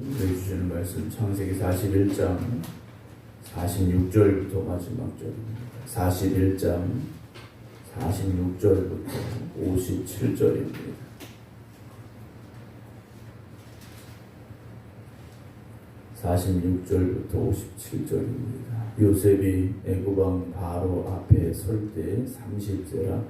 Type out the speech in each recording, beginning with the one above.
해주시는 말씀 창세기 41장 46절부터 마지막 절입니다. 41장 46절부터 57절입니다. (46절부터 57절입니다) 요셉이 애굽왕 바로 앞에 설 때 30세라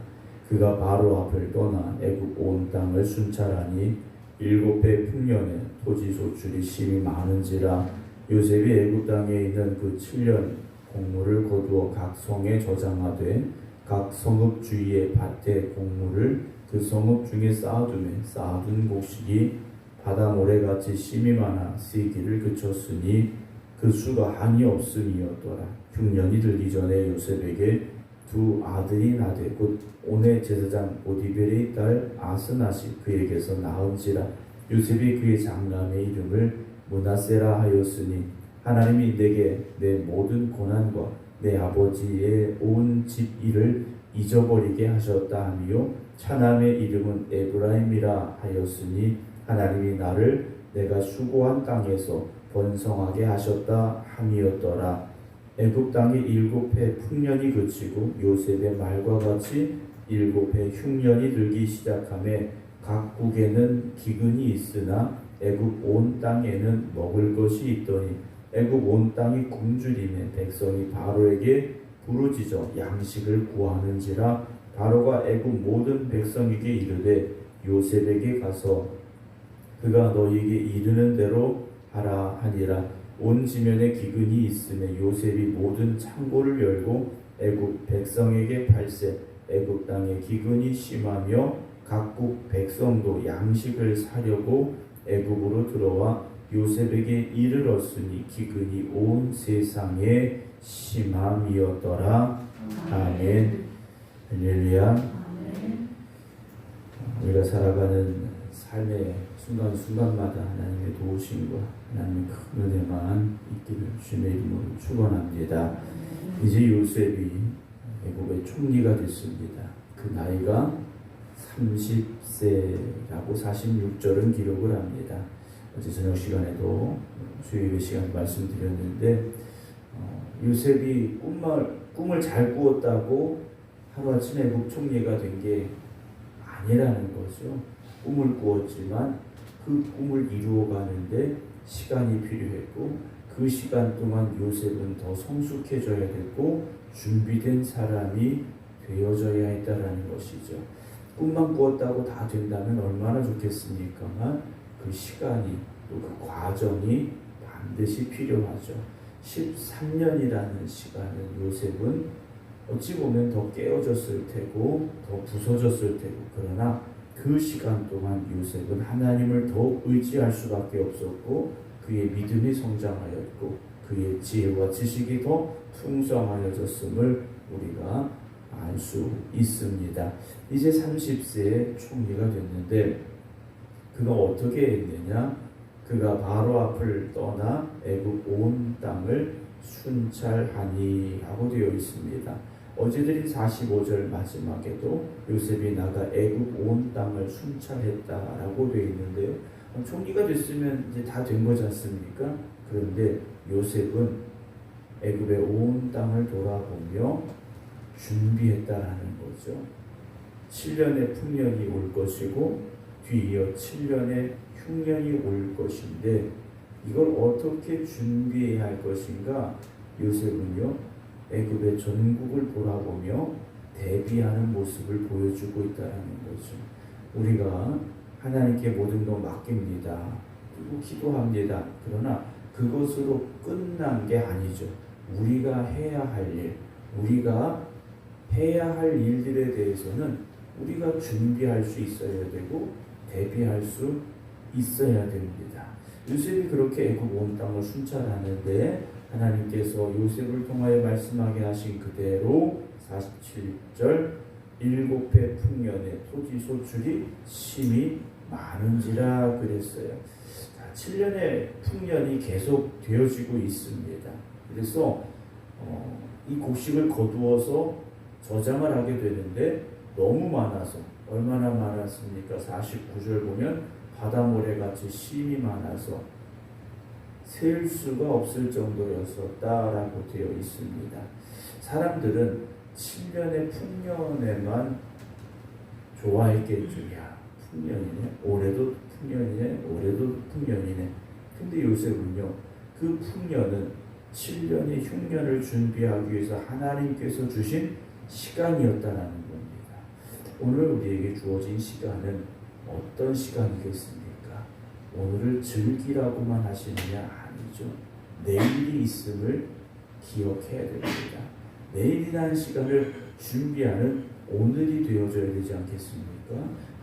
그가 바로 앞을 떠나 애굽 온 땅을 순찰하니 일곱 배 풍년에 토지 소출이 심히 많은지라 요셉이 애굽 땅에 있는 그 7년 곡물을 거두어 각 성에 저장하되 각 성읍 주위의 밭에 곡물을 그 성읍 중에 쌓아두매 쌓아둔 곡식이 바다 모래같이 심이 많아 쓰기를 그쳤으니 그 수가 한이 없음이었더라. 흉년이 들기 전에 요셉에게 두 아들이 나되 곧 온의 제사장 오디벨의 딸 아스나시 그에게서 낳은지라 요셉이 그의 장남의 이름을 문하세라 하였으니 하나님이 내게 내 모든 고난과 내 아버지의 온 집 일을 잊어버리게 하셨다 하며 차남의 이름은 에브라임이라 하였으니 하나님이 나를 내가 수고한 땅에서 번성하게 하셨다 함이었더라 애굽 땅의 일곱 해 풍년이 그치고 요셉의 말과 같이 일곱 해 흉년이 들기 시작함에 각국에는 기근이 있으나 애굽 온 땅에는 먹을 것이 있더니 애굽 온 땅이 굶주림에 백성이 바로에게 부르짖어 양식을 구하는지라 바로가 애굽 모든 백성에게 이르되 요셉에게 가서 그가 너희에게 이르는 대로 하라 하니라 온 지면에 기근이 있음에 요셉이 모든 창고를 열고 애굽 백성에게 팔세 애굽 땅에 기근이 심하며 각국 백성도 양식을 사려고 애굽으로 들어와 요셉에게 이르렀으니 기근이 온 세상에 심함이었더라. 아멘. 할렐루야. 우리가 살아가는 삶의 순간순간마다 하나님의 도우심과 하나님의 큰 은혜만 있기를 주님의 이름으로 축원합니다. 이제 요셉이 애굽의 총리가 됐습니다. 그 나이가 30세라고 46절은 기록을 합니다. 어제 저녁 시간에도 주일의 시간 말씀드렸는데 어, 요셉이 꿈을, 꿈을 잘 꾸었다고 하루아침에 애굽 총리가 된 게 아니라는 거죠. 꿈을 꾸었지만 그 꿈을 이루어가는데 시간이 필요했고 그 시간 동안 요셉은 더 성숙해져야 됐고 준비된 사람이 되어져야 했다라는 것이죠. 꿈만 꾸었다고 다 된다면 얼마나 좋겠습니까만 그 시간이 또 그 과정이 반드시 필요하죠. 13년이라는 시간은 요셉은 어찌 보면 더 깨어졌을 테고 더 부서졌을 테고 그러나 그 시간 동안 요셉은 하나님을 더욱 의지할 수밖에 없었고 그의 믿음이 성장하였고 그의 지혜와 지식이 더 풍성하여졌음을 우리가 알 수 있습니다. 이제 30세에 총리가 됐는데 그가 어떻게 했느냐? 그가 바로 앞을 떠나 애굽 온 땅을 순찰하니 하고 되어 있습니다. 어제 드린 45절 마지막에도 요셉이 나가 애굽 온 땅을 순찰했다라고 되어 있는데요. 총리가 됐으면 이제 다 된 거지 않습니까? 그런데 요셉은 애굽의 온 땅을 돌아보며 준비했다라는 거죠. 7년의 풍년이 올 것이고 뒤이어 7년의 흉년이 올 것인데 이걸 어떻게 준비해야 할 것인가? 요셉은요. 애굽의 전국을 돌아보며 대비하는 모습을 보여주고 있다는 거죠. 우리가 하나님께 모든 것 맡깁니다. 그리고 기도합니다. 그러나 그것으로 끝난 게 아니죠. 우리가 해야 할 일, 우리가 해야 할 일들에 대해서는 우리가 준비할 수 있어야 되고 대비할 수 있어야 됩니다. 요셉이 그렇게 애굽 온 땅을 순찰하는데 하나님께서 요셉을 통하여 말씀하게 하신 그대로 47절 일곱 해 풍년에 토지 소출이 심히 많은지라 그랬어요. 자, 7년의 풍년이 계속 되어지고 있습니다. 그래서 어, 이 곡식을 거두어서 저장을 하게 되는데 너무 많아서 얼마나 많았습니까? 49절 보면 바다모래 같이 심이 많아서 셀 수가 없을 정도였었다라고 되어 있습니다. 사람들은 7년의 풍년에만 좋아했겠죠. 야, 풍년이네. 올해도 풍년이네. 올해도 풍년이네. 근데 요셉은요, 그 풍년은 7년의 흉년을 준비하기 위해서 하나님께서 주신 시간이었다라는 겁니다. 오늘 우리에게 주어진 시간은 어떤 시간이겠습니까? 오늘을 즐기라고만 하시느냐? 아니죠. 내일이 있음을 기억해야 됩니다. 내일이라는 시간을 준비하는 오늘이 되어줘야 되지 않겠습니까?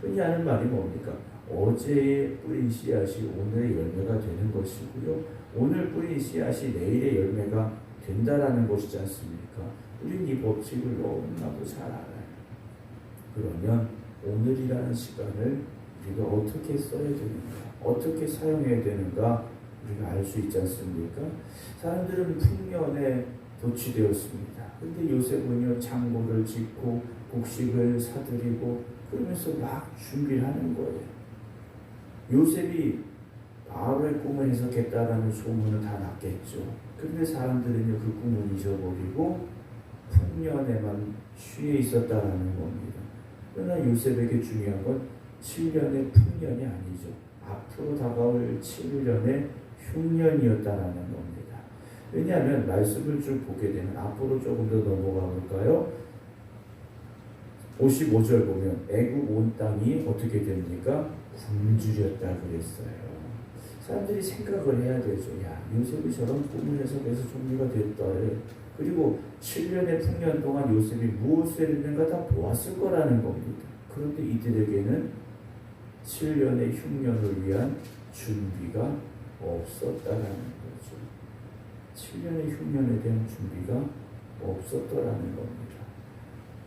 흔히 하는 말이 뭡니까? 어제에 뿌린 씨앗이 오늘의 열매가 되는 것이고요. 오늘 뿌린 씨앗이 내일의 열매가 된다라는 것이지 않습니까? 우린 이 법칙을 너무나도 잘 알아요. 그러면 오늘이라는 시간을 우리가 어떻게 써야 되는가? 어떻게 사용해야 되는가? 우리가 알 수 있지 않습니까? 사람들은 풍년에 도취되었습니다. 근데 요셉은요, 창고를 짓고 곡식을 사들이고 그러면서 막 준비를 하는 거예요. 요셉이 바로의 꿈을 해석했다라는 소문은 다 났겠죠. 근데 사람들은요, 그 꿈을 잊어버리고 풍년에만 취해 있었다라는 겁니다. 그러나 요셉에게 중요한 건 7년의 풍년이 아니죠. 앞으로 다가올 7년의 흉년이었다라는 겁니다. 왜냐하면 말씀을 쭉 보게 되면 앞으로 조금 더 넘어가 볼까요? 55절 보면 애굽 온 땅이 어떻게 됩니까? 굶주렸다 그랬어요. 사람들이 생각을 해야 되죠. 야, 요셉이 저런 꿈을 해석해서 종류가 됐다. 그리고 7년의 풍년 동안 요셉이 무엇을 했는가 다 보았을 거라는 겁니다. 그런데 이들에게는 7년의 흉년을 위한 준비가 없었다라는 거죠. 7년의 흉년에 대한 준비가 없었더라는 겁니다.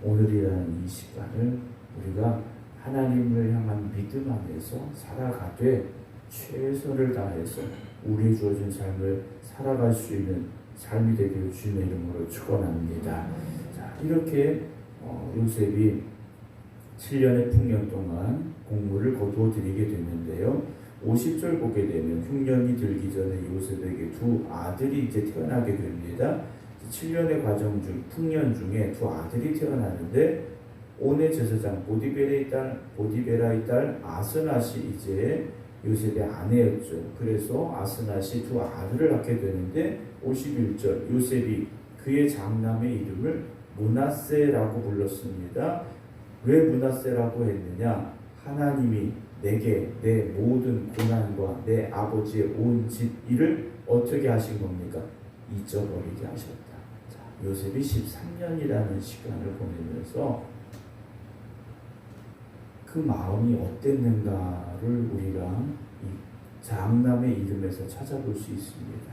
오늘이라는 이 시간을 우리가 하나님을 향한 믿음 안에서 살아가되 최선을 다해서 우리의 주어진 삶을 살아갈 수 있는 삶이 되기를 주님의 이름으로 축원합니다. 자, 이렇게 어, 요셉이 7년의 풍년 동안 공물을 거두어 드리게 됐는데요. 50절 보게 되면 흉년이 들기 전에 요셉에게 두 아들이 이제 태어나게 됩니다. 7년의 과정 중 풍년 중에 두 아들이 태어나는데 온의 제사장 보디베라의 딸 보디베라의 딸 아스낫이 이제 요셉의 아내였죠. 그래서 아스낫이 두 아들을 낳게 되는데 51절 요셉이 그의 장남의 이름을 문하세라고 불렀습니다. 왜 문하세라고 했느냐? 하나님이 내게 내 모든 고난과 내 아버지의 온 집 일을 어떻게 하신 겁니까? 잊어버리게 하셨다. 자, 요셉이 13년이라는 시간을 보내면서 그 마음이 어땠는가를 우리가 이 장남의 이름에서 찾아볼 수 있습니다.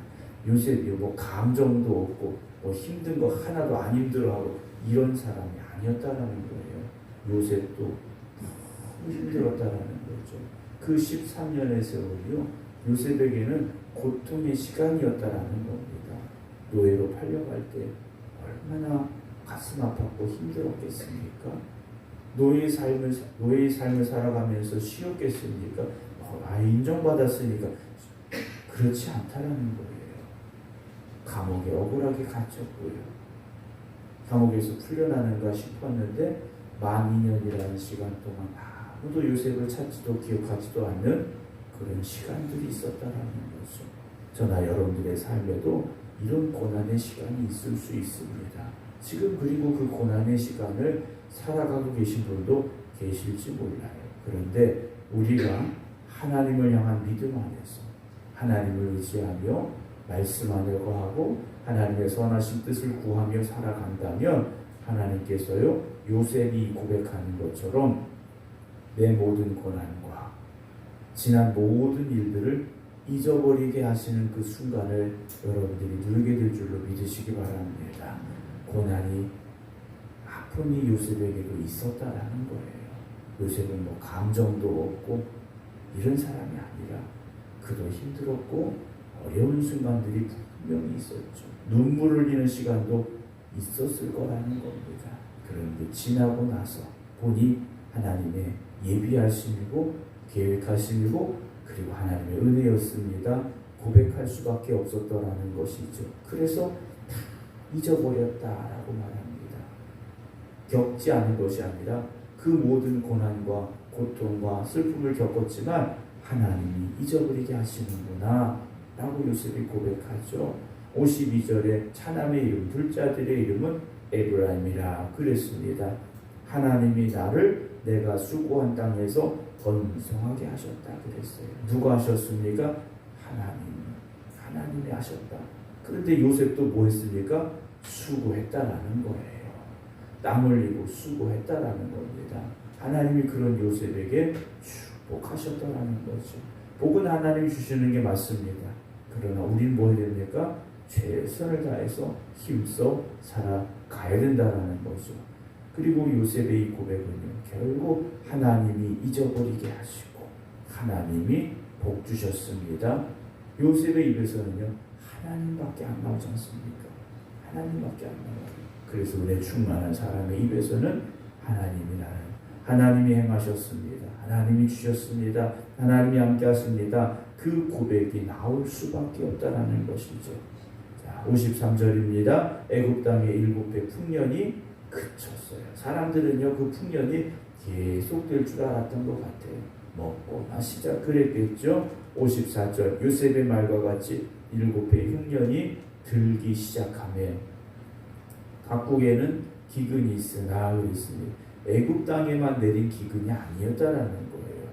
요셉이 뭐 감정도 없고 뭐 힘든 거 하나도 안 힘들어하고 이런 사람이 아니었다라는 거예요. 요셉도 힘들었다라는 거죠. 그 13년의 세월이요. 요셉에게는 고통의 시간이었다라는 겁니다. 노예로 팔려갈 때 얼마나 가슴 아팠고 힘들었겠습니까? 노예 삶을 노예 삶을 살아가면서 쉬었겠습니까? 어, 아 인정받았으니까 그렇지 않다라는 거예요. 감옥에 억울하게 갇혔고요. 감옥에서 풀려나는가 싶었는데 만 2년이라는 시간 동안 아무도 요셉을 찾지도 기억하지도 않는 그런 시간들이 있었다라는 거죠. 저나 여러분들의 삶에도 이런 고난의 시간이 있을 수 있습니다. 지금 그리고 그 고난의 시간을 살아가고 계신 분도 계실지 몰라요. 그런데 우리가 하나님을 향한 믿음 안에서 하나님을 의지하며 말씀 안에 거하고 하나님의 선하신 뜻을 구하며 살아간다면 하나님께서요 요셉이 고백하는 것처럼 내 모든 고난과 지난 모든 일들을 잊어버리게 하시는 그 순간을 여러분들이 누리게 될 줄로 믿으시기 바랍니다. 고난이 아픔이 요셉에게도 있었다라는 거예요. 요셉은 뭐 감정도 없고 이런 사람이 아니라 그도 힘들었고 어려운 순간들이 분명히 있었죠. 눈물을 흘리는 시간도 있었을 거라는 겁니다. 그런데 지나고 나서 보니 하나님의 예비하심이고 계획하심이고 그리고 하나님의 은혜였습니다. 고백할 수밖에 없었더라는 것이죠. 그래서 다 잊어버렸다라고 말합니다. 겪지 않은 것이 아니라 그 모든 고난과 고통과 슬픔을 겪었지만 하나님이 잊어버리게 하시는구나 라고 요셉이 고백하죠. 52절에 차남의 이름, 둘째 아들의 이름은 에브라임이라 그랬습니다. 하나님이 나를 내가 수고한 땅에서 번성하게 하셨다 그랬어요. 누가 하셨습니까? 하나님. 하나님이 하셨다. 그런데 요셉도 뭐 했습니까? 수고했다라는 거예요. 땀 흘리고 수고했다라는 겁니다. 하나님이 그런 요셉에게 축복하셨다라는 거죠. 복은 하나님이 주시는 게 맞습니다. 그러나 우린 뭐 해야 됩니까? 최선을 다해서 힘써 살아가야 된다라는 거죠. 그리고 요셉의 이 고백은요, 결국 하나님이 잊어버리게 하시고 하나님이 복 주셨습니다. 요셉의 입에서는요, 하나님밖에 안 나오지 않습니까? 하나님밖에 안 나와요. 그래서 은혜 충만한 사람의 입에서는 하나님이 나는 하나님이 행하셨습니다. 하나님이 주셨습니다. 하나님이 함께 하십니다. 그 고백이 나올 수밖에 없다라는 것이죠. 자, 53절입니다. 애굽 땅의 일곱 배 풍년이 그쳤어요. 사람들은요 그 풍년이 계속 될 줄 알았던 것 같아요. 먹고 마시자 그랬겠죠. 54절 요셉의 말과 같이 일곱 배 흉년이 들기 시작하며 각국에는 기근이 있으나 그랬습니다. 애굽 땅에만 내린 기근이 아니었다라는 거예요.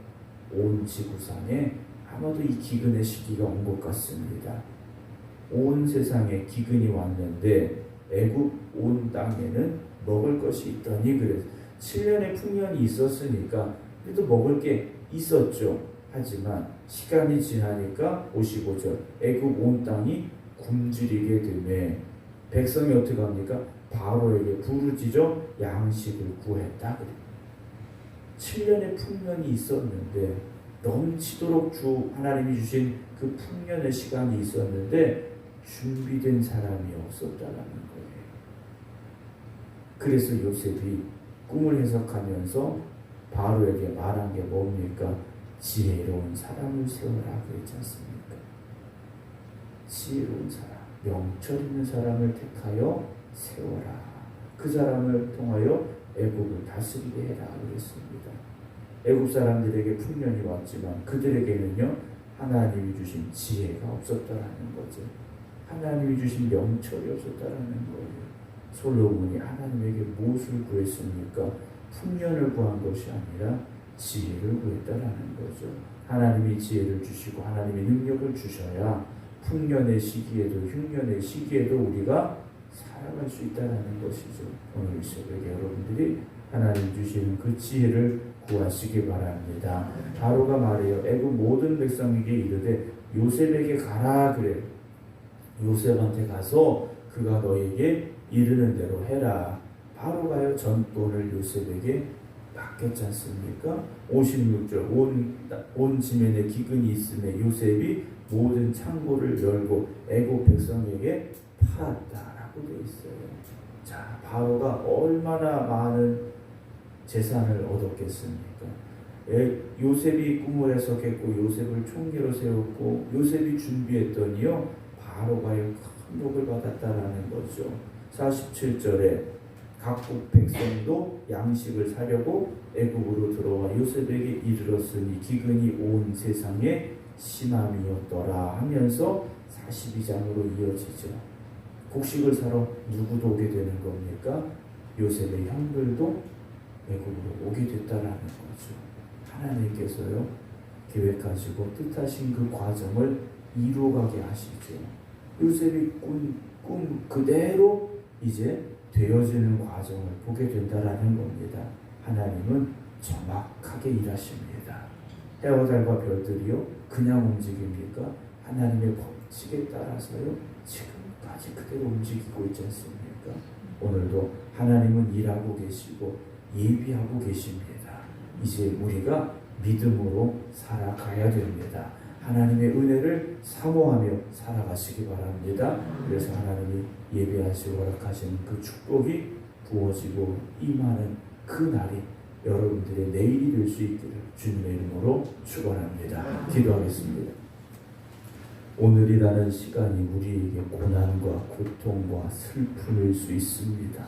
온 지구상에 아마도 이 기근의 시기가 온 것 같습니다. 온 세상에 기근이 왔는데 애굽 온 땅에는 먹을 것이 있더니 그래서 7년의 풍년이 있었으니까 그래도 먹을 게 있었죠. 하지만 시간이 지나니까 55절 애굽 온 땅이 굶주리게 되매 백성이 어떻게 합니까? 바로에게 부르짖어 양식을 구했다 그래. 7년의 풍년이 있었는데 넘치도록 주 하나님이 주신 그 풍년의 시간이 있었는데 준비된 사람이 없었다라는 거예요. 그래서 요셉이 꿈을 해석하면서 바로에게 말한 게 뭡니까? 지혜로운 사람을 세워라 그랬지 않습니까? 지혜로운 사람, 명철 있는 사람을 택하여 세워라. 그 사람을 통하여 애국을 다스리게 해라 그랬습니다. 애국 사람들에게 풍년이 왔지만 그들에게는요 하나님이 주신 지혜가 없었다라는 거죠. 하나님이 주신 명철이 없었다라는 거예요. 솔로몬이 하나님에게 무엇을 구했습니까? 풍년을 구한 것이 아니라 지혜를 구했다라는 거죠. 하나님이 지혜를 주시고 하나님이 능력을 주셔야 풍년의 시기에도 흉년의 시기에도 우리가 살아갈 수 있다는 것이죠. 오늘 이 새벽에 여러분들이 하나님 주시는 그 지혜를 구하시기 바랍니다. 바로가 말해요. 애굽 모든 백성에게 이르되 요셉에게 가라 그래. 요셉한테 가서 그가 너에게 이르는 대로 해라. 바로가요 전돈을 요셉에게 맡겼지 않습니까? 56절 온, 온 지면에 기근이 있음에 요셉이 모든 창고를 열고 애굽 백성에게 팔았다라고 되어 있어요. 자, 바로가 얼마나 많은 재산을 얻었겠습니까? 예, 요셉이 꿈을 해석했고 요셉을 총리로 세웠고 요셉이 준비했더니요 바로가요 큰 복을 받았다라는 거죠. 47절에 각국 백성도 양식을 사려고 애굽으로 들어와 요셉에게 이르렀으니 기근이 온 세상에 심함이었더라 하면서 42장으로 이어지죠. 곡식을 사러 누구도 오게 되는 겁니까? 요셉의 형들도 애굽으로 오게 됐다라는 거죠. 하나님께서요 계획하시고 뜻하신 그 과정을 이루어가게 하시죠. 요셉이 꿈, 꿈 그대로 이제 되어지는 과정을 보게 된다라는 겁니다. 하나님은 정확하게 일하십니다. 해와 달과 별들이요 그냥 움직입니까? 하나님의 법칙에 따라서요 지금까지 그대로 움직이고 있지 않습니까? 오늘도 하나님은 일하고 계시고 예비하고 계십니다. 이제 우리가 믿음으로 살아가야 됩니다. 하나님의 은혜를 사모하며 살아가시기 바랍니다. 그래서 하나님이 예배하시고 허락하시는 그 축복이 부어지고 임하는 그 날이 여러분들의 내일이 될 수 있기를 주님의 이름으로 축원합니다. 기도하겠습니다. 오늘이라는 시간이 우리에게 고난과 고통과 슬픔일 수 있습니다.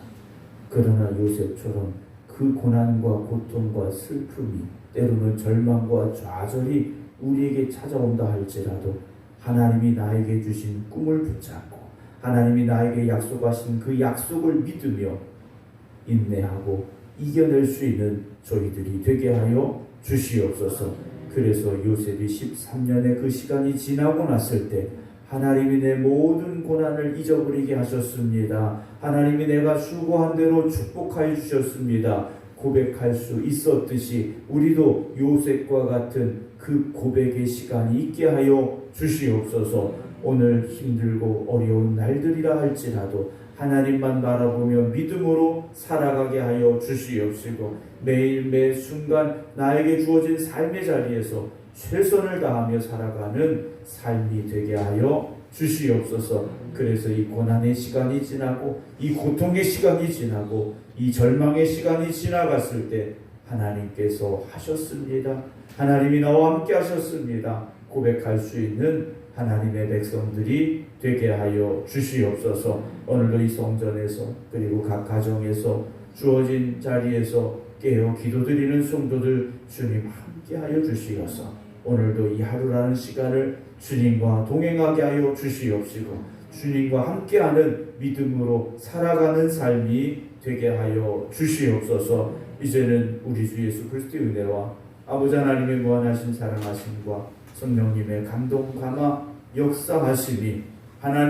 그러나 요셉처럼 그 고난과 고통과 슬픔이 때로는 절망과 좌절이 우리에게 찾아온다 할지라도 하나님이 나에게 주신 꿈을 붙잡고 하나님이 나에게 약속하신 그 약속을 믿으며 인내하고 이겨낼 수 있는 저희들이 되게 하여 주시옵소서. 그래서 요셉이 13년의 그 시간이 지나고 났을 때 하나님이 내 모든 고난을 잊어버리게 하셨습니다. 하나님이 내가 수고한 대로 축복하여 주셨습니다. 고백할 수 있었듯이 우리도 요셉과 같은 그 고백의 시간이 있게 하여 주시옵소서. 오늘 힘들고 어려운 날들이라 할지라도 하나님만 바라보며 믿음으로 살아가게 하여 주시옵시고 매일 매 순간 나에게 주어진 삶의 자리에서 최선을 다하며 살아가는 삶이 되게 하여 주시옵소서. 그래서 이 고난의 시간이 지나고 이 고통의 시간이 지나고 이 절망의 시간이 지나갔을 때 하나님께서 하셨습니다. 하나님이 나와 함께 하셨습니다. 고백할 수 있는 하나님의 백성들이 되게 하여 주시옵소서. 오늘도 이 성전에서 그리고 각 가정에서 주어진 자리에서 깨어 기도드리는 성도들 주님 함께 하여 주시옵소서. 오늘도 이 하루라는 시간을 주님과 동행하게 하여 주시옵시고 주님과 함께하는 믿음으로 살아가는 삶이 되게 하여 주시옵소서. 이제는 우리 주 예수 그리스도의 은혜와 아버지 하나님의 무한하신 사랑하심과 성령님의 감동 감화 역사하심이 하나님